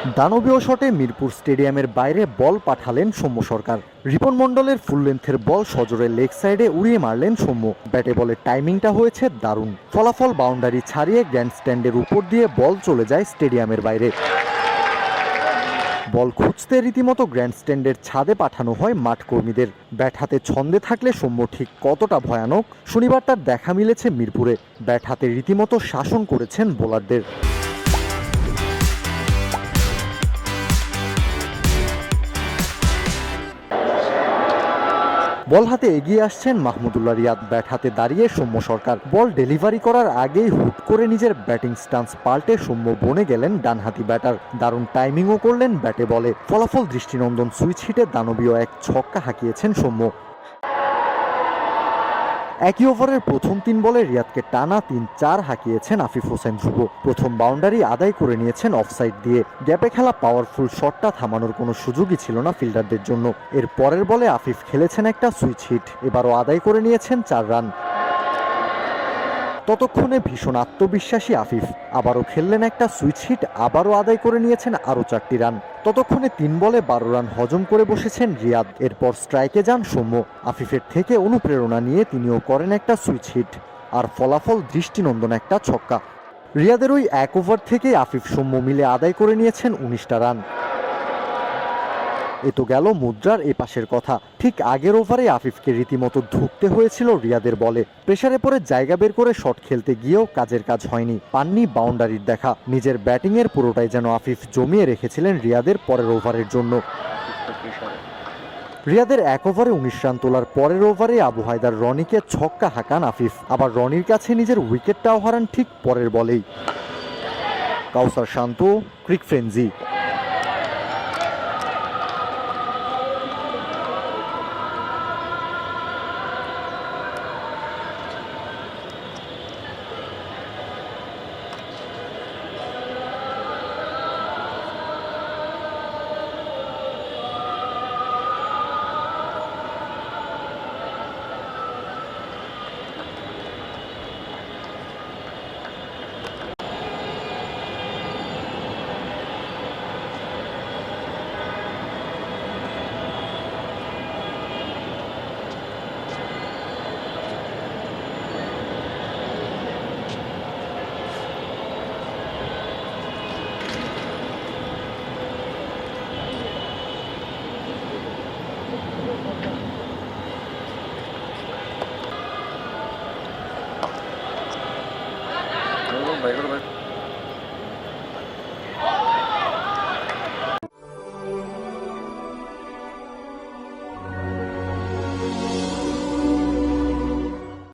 দানবীয় শটে মিরপুর স্টেডিয়ামের বাইরে বল পাঠালেন সৌম্য সরকার। রিপন মণ্ডলের ফুল লেন্থের বল সজোরের লেগ সাইডে উড়িয়ে মারলেন সৌম্য। ব্যাটে বলের টাইমিংটা হয়েছে দারুণ। ফলাফল বাউন্ডারি ছাড়িয়ে গ্র্যান্ড স্ট্যান্ডের উপর দিয়ে বল চলে যায় স্টেডিয়ামের বাইরে। বল খুঁজতে রীতিমতো গ্র্যান্ড স্ট্যান্ডের ছাদে পাঠানো হয় মাঠ কর্মীদের। ব্যাট হাতে ছন্দে থাকলে সৌম্য ঠিক কতটা ভয়ানক, শনিবার তার দেখা মিলেছে মিরপুরে। ব্যাট হাতে রীতিমতো শাসন করেছেন বোলারদের বল হাতে এগিয়ে আসছেন মাহমুদুল্লাহ রিয়াদ। ব্যাট হাতে দাঁড়িয়ে সৌম্য সরকার। বল ডেলিভারি করার আগেই হুট করে নিজের ব্যাটিং স্টান্স পাল্টে সৌম্য বনে গেলেন ডানহাতি ব্যাটার। দারুণ টাইমিংও করলেন ব্যাটে বলে। ফলাফল দৃষ্টিনন্দন সুইচ হিটে দানবীয় এক ছক্কা হাঁকিয়েছেন সৌম্য। একই ওভারের প্রথম তিন বলে রিয়াদকে টানা তিন চার হাঁকিয়েছেন আফিফ হোসেন ধ্রুব। প্রথম বাউন্ডারি আদায় করে নিয়েছেন অফসাইড দিয়ে। গ্যাপে খেলা পাওয়ারফুল শটটা থামানোর কোনো সুযোগই ছিল না ফিল্ডারদের জন্য। এর পরের বলে আফিফ খেলেছেন একটা সুইচ হিট। এবারও আদায় করে নিয়েছেন চার রান। ততক্ষণে ভীষণ আত্মবিশ্বাসী আফিফ। আবারও খেললেন একটা সুইচ হিট, আবারও আদায় করে নিয়েছেন আরও চারটি রান। ততক্ষণে তিন বলে বারো রান হজম করে বসেছেন রিয়াদ। এরপর স্ট্রাইকে যান সৌম্য। আফিফের থেকে অনুপ্রেরণা নিয়ে তিনিও করেন একটা সুইচ হিট। আর ফলাফল দৃষ্টিনন্দন একটা ছক্কা। রিয়াদের ওই এক ওভার থেকে আফিফ সৌম্য মিলে আদায় করে নিয়েছেন উনিশটা রান। এ তো গেল মুদ্রার এ পাশের কথা। ঠিক আগের ওভারে আফিফকে রীতিমতো ধুকতে হয়েছিল রিয়াদের বলে। প্রেসারে পরে জায়গা বের করে শট খেলতে গিয়েও কাজের কাজ হয়নি। পাননি বাউন্ডারির দেখা। নিজের ব্যাটিংয়ের পুরোটাই যেন আফিফ জমিয়ে রেখেছিলেন রিয়াদের পরের ওভারের জন্য। রিয়াদের এক ওভারে উনিশ রান তোলার পরের ওভারে আবু হায়দার রনিকে ছক্কা হাঁকান আফিফ। আবার রনির কাছে নিজের উইকেটটাও হারান ঠিক পরের বলেই। Kawsar Shanto, crick frenzy Merhaba, merhaba.